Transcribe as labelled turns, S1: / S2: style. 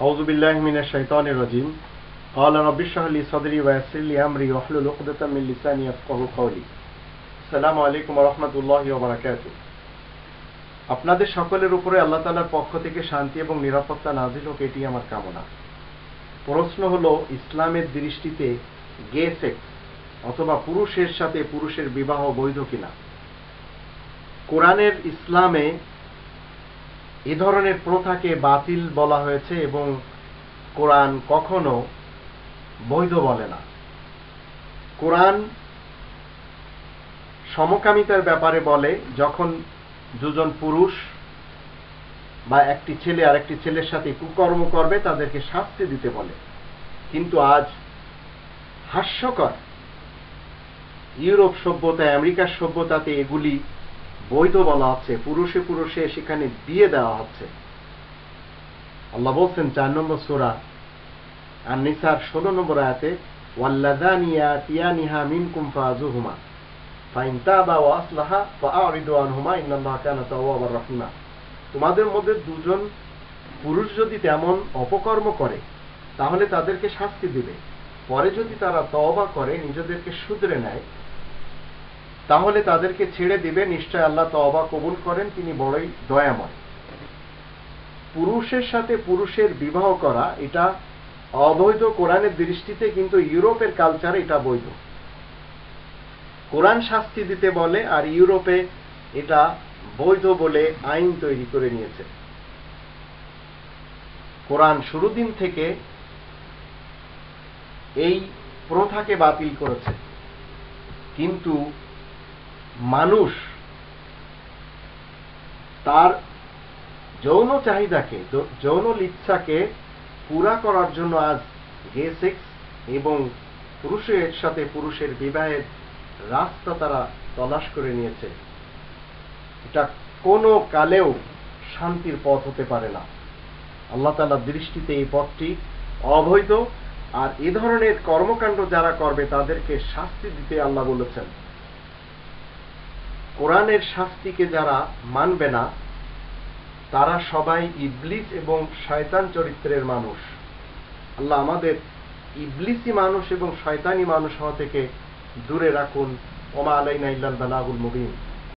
S1: أعوذ بالله من الشيطان الرجيم قال رب اشرح لي صدري ويسر لي أمري واحلل عقدة من لساني يفقهوا قولي السلام عليكم ورحمة الله وبركاته আপনাদের সকলের উপরে আল্লাহ তাআলার পক্ষ থেকে শান্তি এবং নিরাপত্তা নাজিল হোক এটি আমার কামনা প্রশ্ন হলো ইসলামের দৃষ্টিতে গে সেক্স অথবা পুরুষের সাথে পুরুষের বিবাহ বৈধ কিনা কোরআনের ইসলামে এ ধরনের প্রথাকে বাতিল বলা হয়েছে এবং কোরআন কখনো বৈধ বলে না। কোরআন সমকামিতার ব্যাপারে বলে, যখন দুজন পুরুষ বা একটি ছেলে আর একটি ছেলের সাথে কুকর্ম করবে, তাদেরকে শাস্তি দিতে বলে। কিন্তু আজ হাস্যকর ইউরোপ সভ্যতায়, আমেরিকার সভ্যতাতে এগুলি বৈধ বলা হচ্ছে, পুরুষে পুরুষে সেখানে দিয়ে দেওয়া হচ্ছে। আল্লাহ বলছেন, চার নম্বর সোরা আর নিসার ষোলো নম্বর আয়াতে ওয়াল্লাদানিয়া তিয়ানিহা কানা তাওয়াবার রহিমা। তোমাদের মধ্যে দুজন পুরুষ যদি তেমন অপকর্ম করে, তাহলে তাদেরকে শাস্তি দিবে। পরে যদি তারা তওবা করে, নিজেদেরকে শুধরে নেয় তাহলে তাদেরকে ছেড়ে দিবে, নিশ্চয় আল্লাহ তওবা কবুল করেন, তিনি বড়ই দয়াময়। পুরুষের সাথে পুরুষের বিবাহ করা, এটা অবৈধ। কোরআনের দৃষ্টিতে কিন্তু ইউরোপের কালচারে এটা বৈধ। কোরআন শাস্তি দিতে বলে আর ইউরোপে এটা বৈধ বলে আইন তৈরি করে নিয়েছে। কোরআন শুরু দিন থেকে এই প্রথাকে বাতিল করেছে। কিন্তু মানুষ তার যৌন চাহিদাকে, যৌন ইচ্ছাকে পুরা করার জন্য আজ গে সেক্স এবং পুরুষের সাথে পুরুষের বিবাহের রাস্তা তারা তলাশ করে নিয়েছে। এটা কোনো কালেও শান্তির পথ হতে পারে না। আল্লাহ তালার দৃষ্টিতে এই পথটি অবৈধ, আর এ ধরনের কর্মকাণ্ড যারা করবে তাদেরকে শাস্তি দিতে আল্লাহ বলেছেন। কোরআনের শাস্তিকে যারা মানবে না, তারা সবাই ইবলিস এবং শয়তান চরিত্রের মানুষ। আল্লাহ আমাদের ইবলিসি মানুষ এবং শয়তানি মানুষ হওয়া থেকে দূরে রাখুন। ওমা আলাইনা ইল্লাল বালাগুল মুবিন।